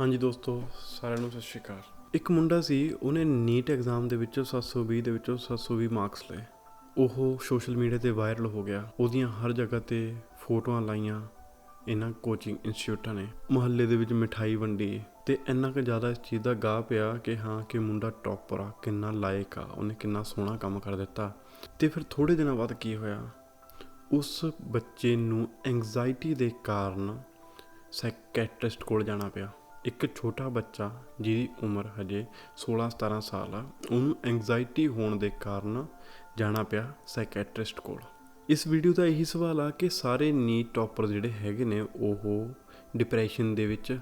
ਹਾਂਜੀ ਦੋਸਤੋ, ਸਾਰਿਆਂ ਨੂੰ ਸਤਿ ਸ਼੍ਰੀ ਅਕਾਲ। ਇੱਕ ਮੁੰਡਾ ਸੀ, ਉਹਨੇ ਨੀਟ ਐਗਜ਼ਾਮ ਦੇ ਵਿੱਚੋਂ 720 ਦੇ ਵਿੱਚੋਂ 720 ਮਾਰਕਸ ਲਏ। ਉਹ ਸੋਸ਼ਲ ਮੀਡੀਆ ਤੇ ਵਾਇਰਲ ਹੋ ਗਿਆ। ਉਹਦੀਆਂ ਹਰ ਜਗ੍ਹਾ ਤੇ ਫੋਟੋਆਂ ਲਾਈਆਂ ਇਹਨਾਂ ਕੋਚਿੰਗ ਇੰਸਟੀਚਿਊਟਾਂ ਨੇ। ਮੁਹੱਲੇ ਦੇ ਵਿੱਚ ਮਿਠਾਈ ਵੰਡੀ ਤੇ ਇੰਨਾ ਕੁ ਜ਼ਿਆਦਾ ਇਸ ਚੀਜ਼ ਦਾ ਗਾਹ ਪਿਆ ਕਿ ਹਾਂ, ਕਿ ਮੁੰਡਾ ਟੌਪਰ ਆ, ਕਿੰਨਾ ਲਾਇਕ ਆ, ਉਹਨੇ ਕਿੰਨਾ ਸੋਹਣਾ ਕੰਮ ਕਰ ਦਿੱਤਾ। ਤੇ ਫਿਰ ਥੋੜੇ ਦਿਨਾਂ ਬਾਅਦ ਕੀ ਹੋਇਆ? ਉਸ ਬੱਚੇ ਨੂੰ ਐਂਗਜ਼ਾਇਟੀ ਦੇ ਕਾਰਨ ਸਾਈਕੈਟ੍ਰਿਸਟ ਕੋਲ ਜਾਣਾ ਪਿਆ। ਇੱਕ ਛੋਟਾ ਬੱਚਾ ਜਿਹਦੀ ਉਮਰ ਹਜੇ 16-17 ਸਾਲ ਆ, ਉਹਨੂੰ ਐਂਜ਼ਾਈਟੀ ਹੋਣ ਦੇ ਕਾਰਨ ਜਾਣਾ ਪਿਆ ਸਾਈਕੈਟ੍ਰਿਸਟ ਕੋਲ। ਇਸ ਵੀਡੀਓ ਦਾ ਇਹੀ ਸਵਾਲ ਆ ਕਿ ਸਾਰੇ ਨੀਟ ਟੌਪਰ ਜਿਹੜੇ ਹੈਗੇ ਨੇ, ਉਹ ਡਿਪਰੈਸ਼ਨ ਦੇ ਵਿੱਚ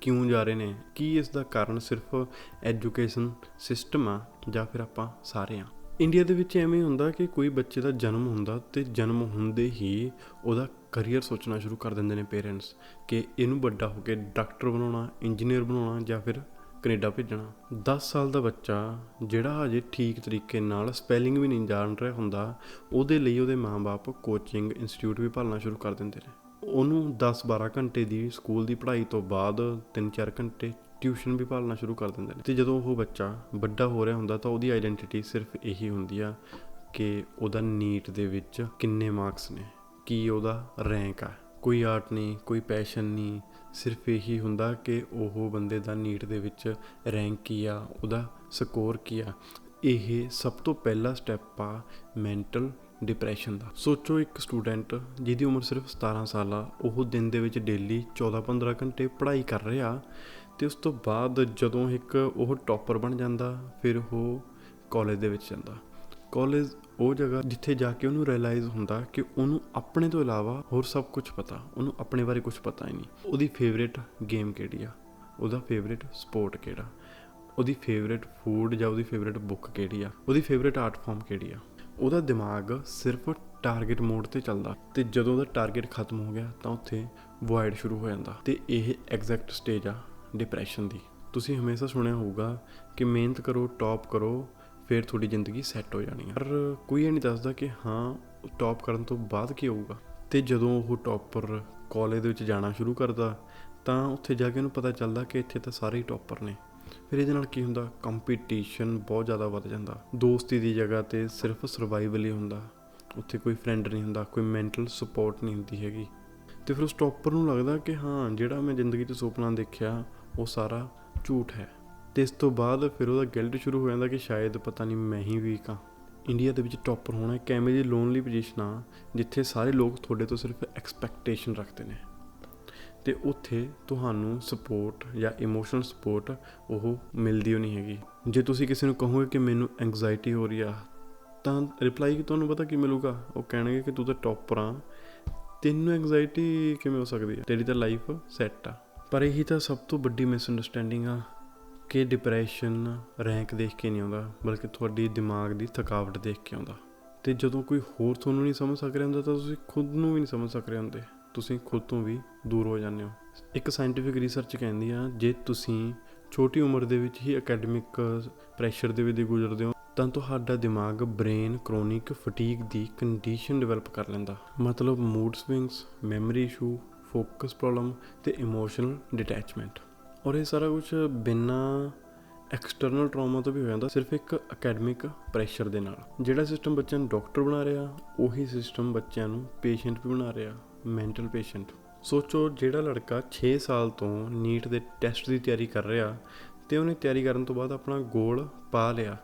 ਕਿਉਂ ਜਾ ਰਹੇ ਨੇ? ਕੀ ਇਸ ਦਾ ਕਾਰਨ ਸਿਰਫ ਐਜੂਕੇਸ਼ਨ ਸਿਸਟਮ ਆ ਜਾਂ ਫਿਰ ਆਪਾਂ ਸਾਰੇ ਆ? ਇੰਡੀਆ ਦੇ ਵਿੱਚ ਐਵੇਂ ਹੁੰਦਾ ਕਿ ਕੋਈ ਬੱਚੇ ਦਾ ਜਨਮ ਹੁੰਦਾ ਤੇ ਜਨਮ ਹੁੰਦੇ ਹੀ ਉਹਦਾ ਕਰੀਅਰ ਸੋਚਣਾ ਸ਼ੁਰੂ ਕਰ ਦਿੰਦੇ ਨੇ ਪੇਰੈਂਟਸ ਕਿ ਇਹਨੂੰ ਵੱਡਾ ਹੋ ਕੇ ਡਾਕਟਰ ਬਣਾਉਣਾ ਇੰਜੀਨੀਅਰ ਬਣਾਉਣਾ ਜਾਂ ਫਿਰ ਕੈਨੇਡਾ ਭੇਜਣਾ। 10 ਸਾਲ ਦਾ ਬੱਚਾ ਜਿਹੜਾ ਹਜੇ ਠੀਕ ਤਰੀਕੇ ਨਾਲ ਸਪੈਲਿੰਗ ਵੀ ਨਹੀਂ ਜਾਣ ਰਿਹਾ ਹੁੰਦਾ, ਉਹਦੇ ਲਈ ਉਹਦੇ ਮਾਪੇ ਕੋਚਿੰਗ ਇੰਸਟੀਚਿਊਟ ਵੀ ਭਾਲਣਾ ਸ਼ੁਰੂ ਕਰ ਦਿੰਦੇ ਨੇ। ਉਹਨੂੰ 10-12 ਘੰਟੇ ਦੀ ਸਕੂਲ ਦੀ ਪੜ੍ਹਾਈ ਤੋਂ ਬਾਅਦ 3-4 ਘੰਟੇ ਟਿਊਸ਼ਨ ਵੀ ਭਾਲਣਾ ਸ਼ੁਰੂ ਕਰ ਦਿੰਦੇ ਨੇ। ਤੇ ਜਦੋਂ ਉਹ ਬੱਚਾ ਵੱਡਾ ਹੋ ਰਿਹਾ ਹੁੰਦਾ ਤਾਂ ਉਹਦੀ ਆਈਡੈਂਟੀਟੀ ਸਿਰਫ ਇਹੀ ਹੁੰਦੀ ਆ ਕਿ ਉਹਦਾ ਨੀਟ ਦੇ ਵਿੱਚ ਕਿੰਨੇ ਮਾਰਕਸ ਨੇ। ਕੀ ਉਹਦਾ ਰੈਂਕ ਆ? ਕੋਈ ਆਰਟ ਨਹੀਂ, ਕੋਈ ਪੈਸ਼ਨ ਨਹੀਂ, ਸਿਰਫ ਇਹੀ ਹੁੰਦਾ ਕਿ ਉਹ ਬੰਦੇ ਦਾ ਨੀਟ ਦੇ ਵਿੱਚ ਰੈਂਕ ਕੀ ਆ, ਉਹਦਾ ਸਕੋਰ ਕੀ ਆ। ਇਹ ਸਭ ਤੋਂ ਪਹਿਲਾ ਸਟੈਪ ਆ ਮੈਂਟਲ ਡਿਪਰੈਸ਼ਨ ਦਾ। ਸੋਚੋ ਇੱਕ ਸਟੂਡੈਂਟ ਜਿਹਦੀ ਉਮਰ ਸਿਰਫ 17 ਸਾਲ ਆ, ਉਹ ਦਿਨ ਦੇ ਵਿੱਚ ਡੇਲੀ 14-15 ਘੰਟੇ ਪੜ੍ਹਾਈ ਕਰ ਰਿਹਾ ਤੇ ਉਸ ਤੋਂ ਬਾਅਦ ਜਦੋਂ ਇੱਕ ਉਹ ਟੌਪਰ ਬਣ ਜਾਂਦਾ, ਫਿਰ ਉਹ ਕਾਲਜ ਦੇ ਵਿੱਚ ਜਾਂਦਾ। ਕਾਲਜ ਉਹ ਜਗ੍ਹਾ ਜਿੱਥੇ ਜਾ ਕੇ ਉਹਨੂੰ ਰਿਅਲਾਈਜ਼ ਹੁੰਦਾ ਕਿ ਉਹਨੂੰ ਆਪਣੇ ਤੋਂ ਇਲਾਵਾ ਹੋਰ ਸਭ ਕੁਝ ਪਤਾ, ਉਹਨੂੰ ਆਪਣੇ ਬਾਰੇ ਕੁਝ ਪਤਾ ਹੀ ਨਹੀਂ। ਉਹਦੀ ਫੇਵਰੇਟ ਗੇਮ ਕਿਹੜੀ ਆ? ਉਹਦਾ ਫੇਵਰੇਟ ਸਪੋਰਟ ਕਿਹੜਾ? ਉਹਦੀ ਫੇਵਰੇਟ ਫੂਡ ਜਾਂ ਉਹਦੀ ਫੇਵਰੇਟ ਬੁੱਕ ਕਿਹੜੀ ਆ? ਉਹਦੀ ਫੇਵਰੇਟ ਆਰਟ ਫਾਰਮ ਕਿਹੜੀ ਆ? ਉਹਦਾ ਦਿਮਾਗ ਸਿਰਫ ਟਾਰਗੇਟ ਮੋਡ ਤੇ ਚੱਲਦਾ ਤੇ ਜਦੋਂ ਉਹਦਾ ਟਾਰਗੇਟ ਖਤਮ ਹੋ ਗਿਆ ਤਾਂ ਉੱਥੇ ਵੋਇਡ ਸ਼ੁਰੂ ਹੋ ਜਾਂਦਾ ਤੇ ਇਹ ਐਗਜ਼ੈਕਟ ਸਟੇਜ ਆ ਡਿਪਰੈਸ਼ਨ ਦੀ। ਤੁਸੀਂ ਹਮੇਸ਼ਾ ਸੁਣਿਆ ਹੋਊਗਾ ਕਿ ਮਿਹਨਤ ਕਰੋ ਟੌਪ ਕਰੋ ਫਿਰ ਤੁਹਾਡੀ ਜ਼ਿੰਦਗੀ ਸੈੱਟ ਹੋ ਜਾਣੀ ਹੈ ਪਰ ਕੋਈ ਇਹ ਨਹੀਂ ਦੱਸਦਾ ਕਿ ਹਾਂ ਟੌਪ ਕਰਨ ਤੋਂ ਬਾਅਦ ਕੀ ਹੋਊਗਾ। ਤੇ ਜਦੋਂ ਉਹ ਟੌਪਰ ਕਾਲਜ ਦੇ ਵਿੱਚ ਜਾਣਾ ਸ਼ੁਰੂ ਕਰਦਾ, ਤਾਂ ਉੱਥੇ ਜਾ ਕੇ ਉਹਨੂੰ ਪਤਾ ਚੱਲਦਾ ਕਿ ਇੱਥੇ ਤਾਂ ਸਾਰੇ ਹੀ ਟੌਪਰ ਨੇ। ਫਿਰ ਇਹਦੇ ਨਾਲ ਕੀ ਹੁੰਦਾ? ਕੰਪੀਟੀਸ਼ਨ ਬਹੁਤ ਜ਼ਿਆਦਾ ਵੱਧ ਜਾਂਦਾ। ਦੋਸਤੀ ਦੀ ਜਗ੍ਹਾ ਤੇ ਸਿਰਫ ਸਰਵਾਈਵਲ ਹੀ ਹੁੰਦਾ। ਉੱਥੇ ਕੋਈ ਫਰੈਂਡ ਨਹੀਂ ਹੁੰਦਾ, ਕੋਈ ਮੈਂਟਲ ਸਪੋਰਟ ਨਹੀਂ ਹੁੰਦੀ ਹੈਗੀ। ਤੇ ਫਿਰ ਉਸ ਟੌਪਰ ਨੂੰ ਲੱਗਦਾ ਕਿ ਹਾਂ, ਜਿਹੜਾ ਮੈਂ ਜ਼ਿੰਦਗੀ 'ਚ ਸੁਪਨਾ ਦੇਖਿਆ, ਉਹ ਸਾਰਾ ਝੂਠ ਹੈ। ਤੇ ਇਸ ਤੋਂ ਬਾਅਦ ਫਿਰ ਉਹਦਾ ਗਿਲਟ ਸ਼ੁਰੂ ਹੋ ਜਾਂਦਾ ਕਿ ਸ਼ਾਇਦ ਪਤਾ ਨਹੀਂ ਮੈਂ ਹੀ ਵੀਕ ਹਾਂ। ਇੰਡੀਆ ਦੇ ਵਿੱਚ ਟੌਪਰ ਹੋਣਾ ਇੱਕ ਐਵੇਂ ਦੀ ਲੋਨਲੀ ਪੋਜੀਸ਼ਨ ਆ, ਜਿੱਥੇ ਸਾਰੇ ਲੋਕ ਤੁਹਾਡੇ ਤੋਂ ਸਿਰਫ ਐਕਸਪੈਕਟੇਸ਼ਨ ਰੱਖਦੇ ਨੇ। ਤੇ ਉੱਥੇ ਤੁਹਾਨੂੰ ਸਪੋਰਟ ਜਾਂ ਇਮੋਸ਼ਨਲ ਸਪੋਰਟ ਉਹ ਮਿਲਦੀ ਨਹੀਂ ਹੈਗੀ। ਜੇ ਤੁਸੀਂ ਕਿਸੇ ਨੂੰ ਕਹੋਗੇ ਕਿ ਮੈਨੂੰ ਐਂਗਜ਼ਾਇਟੀ ਹੋ ਰਹੀ ਆ, ਤਾਂ ਰਿਪਲਾਈ ਤੁਹਾਨੂੰ ਪਤਾ ਕੀ ਮਿਲੂਗਾ? ਉਹ ਕਹਿਣਗੇ ਕਿ ਤੂੰ ਤਾਂ ਟੌਪਰ ਆ। ਤੈਨੂੰ ਐਂਗਜ਼ਾਇਟੀ ਕਿਵੇਂ ਹੋ ਸਕਦੀ ਹੈ ਤੇਰੀ ਤਾਂ ਲਾਈਫ ਸੈੱਟ ਆ। ਪਰ ਇਹੀ ਤਾਂ ਸਭ ਤੋਂ ਵੱਡੀ ਮਿਸਅੰਡਰਸਟੈਂਡਿੰਗ ਆ। ਕਿ ਡਿਪਰੈਸ਼ਨ ਰੈਂਕ ਦੇਖ ਕੇ ਨਹੀਂ ਆਉਂਦਾ, ਬਲਕਿ ਤੁਹਾਡੀ ਦਿਮਾਗ ਦੀ ਥਕਾਵਟ ਦੇਖ ਕੇ ਆਉਂਦਾ। ਤੇ ਜਦੋਂ ਕੋਈ ਹੋਰ ਤੁਹਾਨੂੰ ਨਹੀਂ ਸਮਝ ਸਕ ਰਿਹਾ ਹੁੰਦਾ, ਤਾਂ ਤੁਸੀਂ ਖੁਦ ਨੂੰ ਵੀ ਨਹੀਂ ਸਮਝ ਸਕ ਰਹੇ ਹੁੰਦੇ। ਤੁਸੀਂ ਖੁਦ ਤੋਂ ਵੀ ਦੂਰ ਹੋ ਜਾਂਦੇ ਹੋ। ਇੱਕ ਸਾਇੰਟੀਫਿਕ ਰਿਸਰਚ ਕਹਿੰਦੀ ਆ, ਜੇ ਤੁਸੀਂ ਛੋਟੀ ਉਮਰ ਦੇ ਵਿੱਚ ਹੀ ਅਕੈਡਮਿਕ ਪ੍ਰੈਸ਼ਰ ਦੇ ਵਿੱਚ ਗੁਜ਼ਰਦੇ ਹੋ, ਤਾਂ ਤੁਹਾਡਾ ਦਿਮਾਗ ਬ੍ਰੇਨ ਕ੍ਰੋਨਿਕ ਫਟੀਗ ਦੀ ਕੰਡੀਸ਼ਨ ਡਿਵੈਲਪ ਕਰ ਲੈਂਦਾ। ਮਤਲਬ mood swings memory issue focus problem ਤੇ ਇਮੋਸ਼ਨਲ ਡਿਟੈਚਮੈਂਟ ਔਰ ਇਹ ਸਾਰਾ ਕੁਝ ਬਿਨਾਂ ਐਕਸਟਰਨਲ ਟਰਾਮਾ ਤੋਂ ਵੀ ਹੋ ਜਾਂਦਾ, ਸਿਰਫ ਇੱਕ ਅਕੈਡਮਿਕ ਪ੍ਰੈਸ਼ਰ ਦੇ ਨਾਲ। ਜਿਹੜਾ ਸਿਸਟਮ ਬੱਚਿਆਂ ਨੂੰ ਡਾਕਟਰ ਬਣਾ ਰਿਹਾ, ਉਹੀ ਸਿਸਟਮ ਬੱਚਿਆਂ ਨੂੰ ਪੇਸ਼ੈਂਟ ਵੀ ਬਣਾ ਰਿਹਾ ਮੈਂਟਲ ਪੇਸ਼ੈਂਟ ਸੋਚੋ, ਜਿਹੜਾ ਲੜਕਾ 6 ਸਾਲ ਤੋਂ ਨੀਟ ਦੇ ਟੈਸਟ ਦੀ ਤਿਆਰੀ ਕਰ ਰਿਹਾ ਤੇ ਉਹਨੇ ਤਿਆਰੀ ਕਰਨ ਤੋਂ ਬਾਅਦ ਆਪਣਾ ਗੋਲ ਪਾ ਲਿਆ,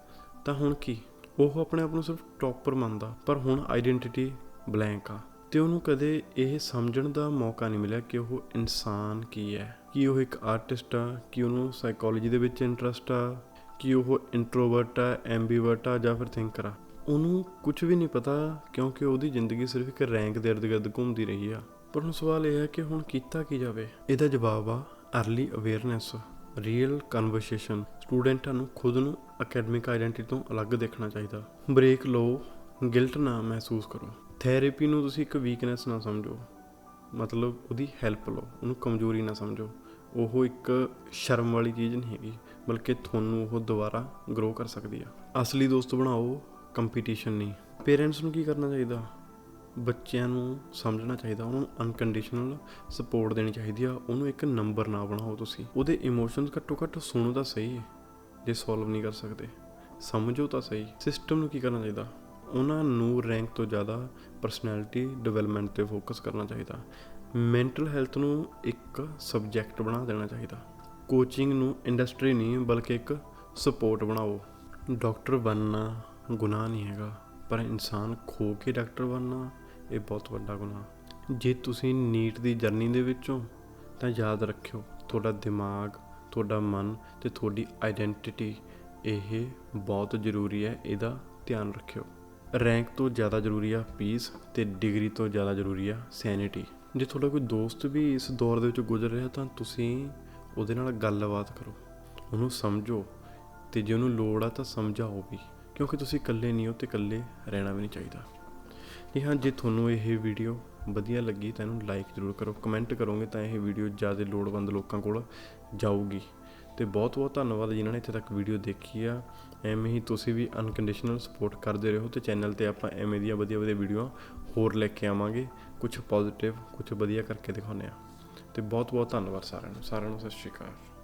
ਤਾਂ ਹੁਣ ਕੀ? ਉਹ ਆਪਣੇ ਆਪ ਨੂੰ ਸਿਰਫ ਟੌਪਰ ਮੰਨਦਾ, ਪਰ ਹੁਣ ਆਈਡੈਂਟੀਟੀ ਬਲੈਂਕ ਆ। ਤੇ ਉਹਨੂੰ ਕਦੇ ਇਹ ਸਮਝਣ ਦਾ ਮੌਕਾ ਨਹੀਂ ਮਿਲਿਆ ਕਿ ਉਹ ਇਨਸਾਨ ਕੀ ਹੈ। ਕਿ ਉਹ ਇੱਕ ਆਰਟਿਸਟ ਆ, ਕਿ ਉਹਨੂੰ ਸਾਈਕੋਲੋਜੀ ਦੇ ਵਿੱਚ ਇੰਟਰਸਟ ਆ, ਕਿ ਉਹ ਇੰਟਰੋਵਰਟ ਆ ਐਂਬੀਵਰਟ ਆ ਜਾਂ ਫਿਰ ਥਿੰਕਰ ਆ। ਉਹਨੂੰ ਕੁਝ ਵੀ ਨਹੀਂ ਪਤਾ, ਕਿਉਂਕਿ ਉਹਦੀ ਜ਼ਿੰਦਗੀ ਸਿਰਫ ਇੱਕ ਰੈਂਕ ਦੇ ਇਰਦ-ਗਿਰਦ ਘੁੰਮਦੀ ਰਹੀ ਆ। ਪਰ ਹੁਣ ਸਵਾਲ ਇਹ ਹੈ ਕਿ ਹੁਣ ਕੀਤਾ ਕੀ ਜਾਵੇ? ਇਹਦਾ ਜਵਾਬ ਆ ਅਰਲੀ ਅਵੇਅਰਨੈਸ ਰੀਅਲ ਕਨਵਰਸੇਸ਼ਨ ਸਟੂਡੈਂਟਾਂ ਨੂੰ ਖੁਦ ਨੂੰ ਅਕੈਡਮਿਕ ਆਇਡੈਂਟੀਟੀ ਤੋਂ ਅਲੱਗ ਦੇਖਣਾ ਚਾਹੀਦਾ। ਬ੍ਰੇਕ ਲਓ ਗਿਲਟ ਨਾ ਮਹਿਸੂਸ ਕਰੋ। ਥੈਰੇਪੀ ਨੂੰ ਤੁਸੀਂ ਇੱਕ ਵੀਕਨੈਸ ਨਾ ਸਮਝੋ। ਮਤਲਬ ਉਹਦੀ ਹੈਲਪ ਲਓ, ਉਹਨੂੰ ਕਮਜ਼ੋਰੀ ਨਾ ਸਮਝੋ। ਉਹ ਇੱਕ ਸ਼ਰਮ ਵਾਲੀ ਚੀਜ਼ ਨਹੀਂ ਹੈਗੀ, ਬਲਕਿ ਤੁਹਾਨੂੰ ਉਹ ਦੁਬਾਰਾ ਗਰੋ ਕਰ ਸਕਦੀ ਆ। ਅਸਲੀ ਦੋਸਤ ਬਣਾਓ ਕੰਪੀਟੀਸ਼ਨ ਨਹੀਂ। ਪੇਰੈਂਟਸ ਨੂੰ ਕੀ ਕਰਨਾ ਚਾਹੀਦਾ? ਬੱਚਿਆਂ ਨੂੰ ਸਮਝਣਾ ਚਾਹੀਦਾ, ਉਹਨਾਂ ਨੂੰ ਅਨਕੰਡੀਸ਼ਨਲ ਸਪੋਰਟ ਦੇਣੀ ਚਾਹੀਦੀ ਆ। ਉਹਨੂੰ ਇੱਕ ਨੰਬਰ ਨਾ ਬਣਾਓ ਤੁਸੀਂ। ਉਹਦੇ ਇਮੋਸ਼ਨਸ ਘੱਟੋ ਘੱਟ ਸੁਣੋ ਤਾਂ ਸਹੀ, ਜੇ ਸੋਲਵ ਨਹੀਂ ਕਰ ਸਕਦੇ। ਸਮਝੋ ਤਾਂ ਸਹੀ। ਸਿਸਟਮ ਨੂੰ ਕੀ ਕਰਨਾ ਚਾਹੀਦਾ? ਉਹਨਾਂ ਨੂੰ ਰੈਂਕ ਤੋਂ ਜ਼ਿਆਦਾ ਪਰਸਨੈਲਿਟੀ ਡਿਵੈਲਪਮੈਂਟ ਤੇ ਫੋਕਸ ਕਰਨਾ ਚਾਹੀਦਾ। ਮੈਂਟਲ ਹੈਲਥ ਨੂੰ ਇੱਕ ਸਬਜੈਕਟ ਬਣਾ ਦੇਣਾ ਚਾਹੀਦਾ। ਕੋਚਿੰਗ ਨੂੰ ਇੰਡਸਟਰੀ ਨਹੀਂ, ਬਲਕਿ ਇੱਕ ਸਪੋਰਟ ਬਣਾਓ। ਡਾਕਟਰ ਬਣਨਾ ਗੁਨਾਹ ਨਹੀਂ ਹੈਗਾ, ਪਰ ਇਨਸਾਨ ਖੋ ਕੇ ਡਾਕਟਰ ਬਣਨਾ, ਇਹ ਬਹੁਤ ਵੱਡਾ ਗੁਨਾਹ। ਜੇ ਤੁਸੀਂ ਨੀਟ ਦੀ ਜਰਨੀ ਦੇ ਵਿੱਚੋਂ, ਤਾਂ ਯਾਦ ਰੱਖਿਓ, ਤੁਹਾਡਾ ਦਿਮਾਗ, ਤੁਹਾਡਾ ਮਨ ਤੇ ਤੁਹਾਡੀ ਆਇਡੈਂਟੀਟੀ ਇਹ ਬਹੁਤ ਜ਼ਰੂਰੀ ਹੈ, ਇਹਦਾ ਧਿਆਨ ਰੱਖਿਓ। ਰੈਂਕ ਤੋਂ ਜ਼ਿਆਦਾ ਜ਼ਰੂਰੀ ਆ ਪੀਸ ਤੇ ਡਿਗਰੀ ਤੋਂ ਜ਼ਿਆਦਾ ਜ਼ਰੂਰੀ ਆ ਸੈਨਿਟੀ ਜੇ ਤੁਹਾਡਾ ਕੋਈ ਦੋਸਤ ਵੀ ਇਸ ਦੌਰ ਦੇ ਵਿੱਚ ਗੁਜ਼ਰ ਰਿਹਾ ਤਾਂ ਤੁਸੀਂ ਉਹਦੇ ਨਾਲ ਗੱਲਬਾਤ ਕਰੋ, ਉਹਨੂੰ ਸਮਝੋ ਤੇ ਜੇ ਉਹਨੂੰ ਲੋੜ ਆ ਤਾਂ ਸਮਝਾਓ ਵੀ, ਕਿਉਂਕਿ ਤੁਸੀਂ ਇਕੱਲੇ ਨਹੀਂ ਹੋ ਤੇ ਇਕੱਲੇ ਰਹਿਣਾ ਵੀ ਨਹੀਂ ਚਾਹੀਦਾ। ਜੀ ਹਾਂ, ਜੇ ਤੁਹਾਨੂੰ ਇਹ ਵੀਡੀਓ ਵਧੀਆ ਲੱਗੀ ਤਾਂ ਇਹਨੂੰ ਲਾਈਕ ਜ਼ਰੂਰ ਕਰੋ ਕਮੈਂਟ ਕਰੋਗੇ ਤਾਂ ਇਹ ਵੀਡੀਓ ਜ਼ਿਆਦਾ ਲੋੜਵੰਦ ਲੋਕਾਂ ਕੋਲ ਜਾਊਗੀ। ਤੇ ਬਹੁਤ ਬਹੁਤ ਧੰਨਵਾਦ ਜਿਨ੍ਹਾਂ ਨੇ ਇੱਥੇ ਤੱਕ ਵੀਡੀਓ ਦੇਖੀ ਆ। ਐਵੇਂ ਹੀ ਤੁਸੀਂ ਵੀ ਅਨਕੰਡੀਸ਼ਨਲ ਸਪੋਰਟ ਕਰਦੇ ਰਹੋ ਤੇ ਚੈਨਲ ਤੇ ਆਪਾਂ ਐਵੇਂ ਦੀਆਂ ਵਧੀਆ ਵਧੀਆ ਵੀਡੀਓ ਹੋਰ ਲੈ ਕੇ ਆਵਾਂਗੇ। ਕੁਝ ਪੋਜ਼ਿਟਿਵ ਕੁਝ ਵਧੀਆ ਕਰਕੇ ਦਿਖਾਉਂਦੇ ਆ। ਤੇ ਬਹੁਤ ਬਹੁਤ ਧੰਨਵਾਦ ਸਾਰਿਆਂ ਨੂੰ। ਸਾਰਿਆਂ ਨੂੰ ਸਤਿ ਸ਼੍ਰੀ ਅਕਾਲ।